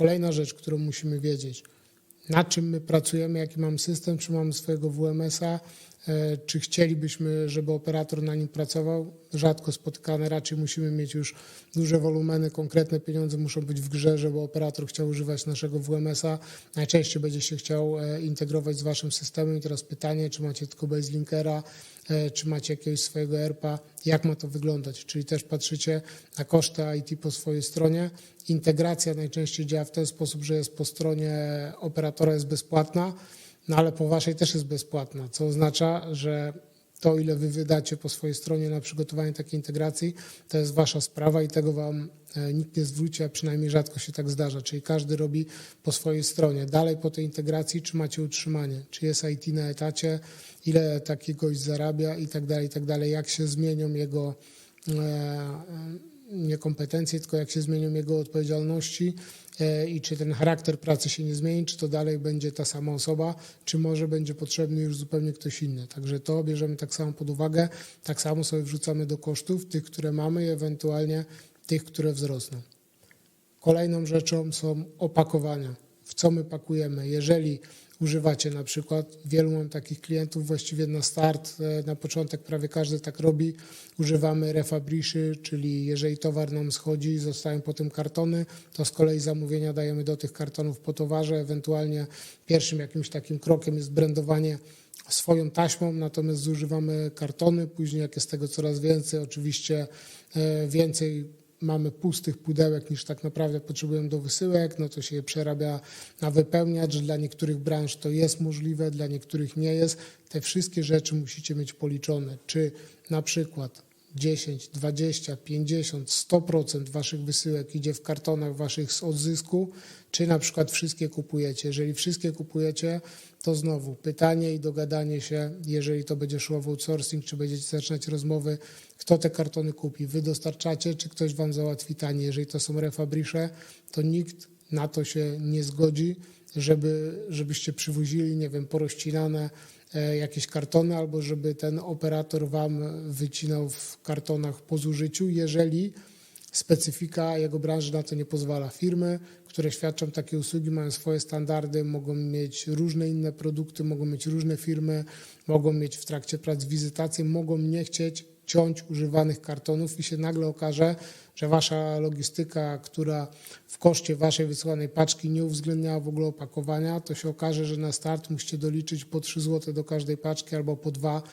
Kolejna rzecz, którą musimy wiedzieć, nad czym my pracujemy, jaki mamy system, czy mamy swojego WMS-a, e, czy chcielibyśmy, żeby operator na nim pracował. Rzadko spotykane, raczej musimy mieć już duże wolumeny, konkretne pieniądze muszą być w grze, żeby operator chciał używać naszego WMS-a. Najczęściej będzie się chciał e, integrować z waszym systemem. I teraz pytanie, czy macie tylko Baselinkera, e, czy macie jakiegoś swojego ERP-a, jak ma to wyglądać? Czyli też patrzycie na koszty IT po swojej stronie. Integracja najczęściej działa w ten sposób, że jest po stronie operatora jest bezpłatna, no ale po waszej też jest bezpłatna, co oznacza, że to, ile wy wydacie po swojej stronie na przygotowanie takiej integracji, to jest wasza sprawa i tego wam e, nikt nie zwróci, a przynajmniej rzadko się tak zdarza. Czyli każdy robi po swojej stronie. Dalej po tej integracji, czy macie utrzymanie, czy jest IT na etacie, ile taki gość zarabia i tak dalej, i tak dalej, jak się zmienią jego e, nie kompetencje, tylko jak się zmienią jego odpowiedzialności e, i czy ten charakter pracy się nie zmieni, czy to dalej będzie ta sama osoba, czy może będzie potrzebny już zupełnie ktoś inny. Także to bierzemy tak samo pod uwagę, tak samo sobie wrzucamy do kosztów tych, które mamy i ewentualnie tych, które wzrosną. Kolejną rzeczą są opakowania. Co my pakujemy? Jeżeli używacie na przykład, wielu mam takich klientów właściwie na start, e, na początek prawie każdy tak robi, używamy refabriszy, czyli jeżeli towar nam schodzi, zostają potem kartony, to z kolei zamówienia dajemy do tych kartonów po towarze, ewentualnie pierwszym jakimś takim krokiem jest brandowanie swoją taśmą, natomiast zużywamy kartony, później jak jest tego coraz więcej, oczywiście e, więcej mamy pustych pudełek niż tak naprawdę potrzebujemy do wysyłek, no to się je przerabia na wypełniacz. Dla niektórych branż to jest możliwe, dla niektórych nie jest. Te wszystkie rzeczy musicie mieć policzone. Czy na przykład 10, 20, 50, 100% waszych wysyłek idzie w kartonach waszych z odzysku, czy na przykład wszystkie kupujecie. Jeżeli wszystkie kupujecie, to znowu pytanie i dogadanie się, jeżeli to będzie szło w outsourcing, czy będziecie zaczynać rozmowy, kto te kartony kupi. Wy dostarczacie, czy ktoś wam załatwi taniej. Jeżeli to są refabrisze, to nikt na to się nie zgodzi, żeby, żebyście przywozili, nie wiem, porościnane e, jakieś kartony, albo żeby ten operator wam wycinał w kartonach po zużyciu, jeżeli specyfika jego branży na to nie pozwala. Firmy, które świadczą takie usługi, mają swoje standardy, mogą mieć różne inne produkty, mogą mieć różne firmy, mogą mieć w trakcie prac wizytacje, mogą nie chcieć ciąć używanych kartonów i się nagle okaże, że wasza logistyka, która w koszcie waszej wysyłanej paczki nie uwzględniała w ogóle opakowania, to się okaże, że na start musicie doliczyć po 3 zł do każdej paczki albo po 2